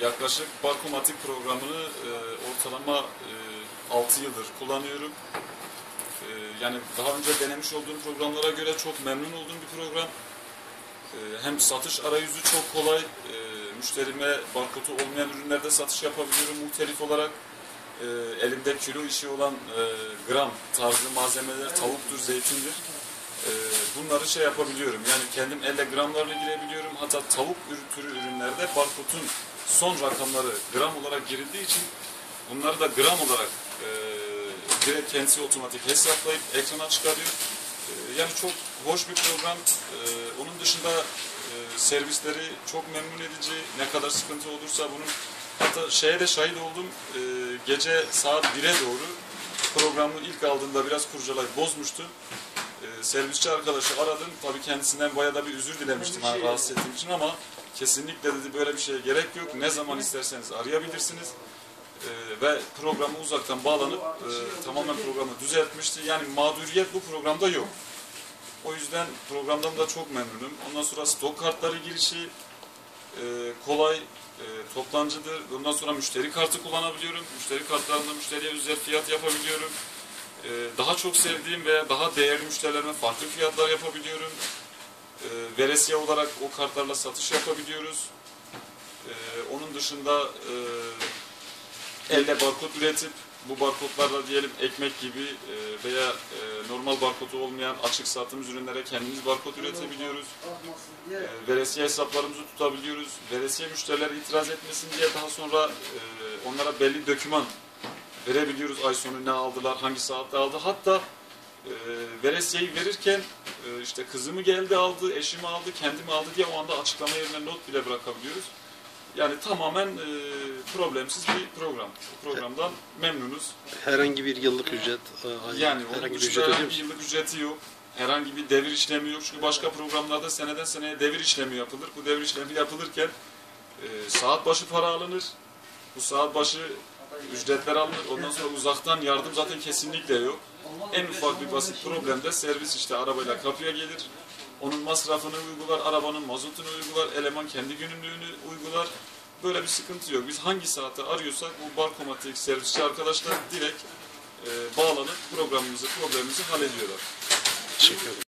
Yaklaşık Barkomatik programını e, ortalama e, 6 yıldır kullanıyorum. E, yani daha önce denemiş olduğum programlara göre çok memnun olduğum bir program. E, hem satış arayüzü çok kolay, e, müşterime barkodu olmayan ürünlerde satış yapabiliyorum muhtelif olarak. E, elimde kilo işi olan e, gram tarzı malzemeler tavuktur, zeytindir. E, bunları şey yapabiliyorum. Yani kendim elle gramlarını girebiliyorum. Hatta tavuk ürü- türü ürünlerde barkodun son rakamları gram olarak girildiği için bunları da gram olarak e, direkt kendisi otomatik hesaplayıp ekrana çıkarıyor. E, yani çok hoş bir program. E, onun dışında e, servisleri çok memnun edici. Ne kadar sıkıntı olursa bunun hatta şeye de şahit oldum. E, gece saat 1'e doğru programı ilk aldığında biraz kurcalayıp bozmuştu. E, servisçi arkadaşı aradım. Tabii kendisinden bayağı da bir özür dilemiştim hani rahatsız ettiğim için ama kesinlikle dedi böyle bir şeye gerek yok. Ne zaman isterseniz arayabilirsiniz. E, ve programı uzaktan bağlanıp e, tamamen programı düzeltmişti. Yani mağduriyet bu programda yok. O yüzden programdan da çok memnunum. Ondan sonra stok kartları girişi e, kolay, e, toplancıdır. Ondan sonra müşteri kartı kullanabiliyorum. Müşteri kartlarında müşteriye özel fiyat yapabiliyorum. E, daha çok sevdiğim veya daha değerli müşterilerime farklı fiyatlar yapabiliyorum. E, veresiye olarak o kartlarla satış yapabiliyoruz. E, onun dışında e, elle barkod üretip bu barkodlarla diyelim ekmek gibi e, veya e, normal barkodu olmayan açık sattığımız ürünlere kendimiz barkod üretebiliyoruz. Veresiye hesaplarımızı tutabiliyoruz. Veresiye müşteriler itiraz etmesin diye daha sonra onlara belli doküman verebiliyoruz. Ay sonu ne aldılar, hangi saatte aldı. Hatta e, veresiyeyi verirken e, işte kızımı geldi aldı, eşimi aldı, kendimi aldı diye o anda açıklama yerine not bile bırakabiliyoruz. Yani tamamen e, problemsiz bir program. Bu programdan memnunuz. Herhangi bir yıllık ücret, e, ay- Yani herhangi bir ücret herhangi bir yıllık ücreti yok. Herhangi bir devir işlemi yok. Çünkü başka programlarda seneden seneye devir işlemi yapılır. Bu devir işlemi yapılırken e, saat başı para alınır. Bu saat başı ücretler alınır. Ondan sonra uzaktan yardım zaten kesinlikle yok. En ufak bir basit problemde servis işte arabayla kapıya gelir. Onun masrafını uygular, arabanın mazotunu uygular, eleman kendi günlüğünü uygular. Böyle bir sıkıntı yok. Biz hangi saatte arıyorsak bu barkomatik servisçi arkadaşlar direkt e, bağlanıp programımızı, problemimizi hallediyorlar. Teşekkür ederim.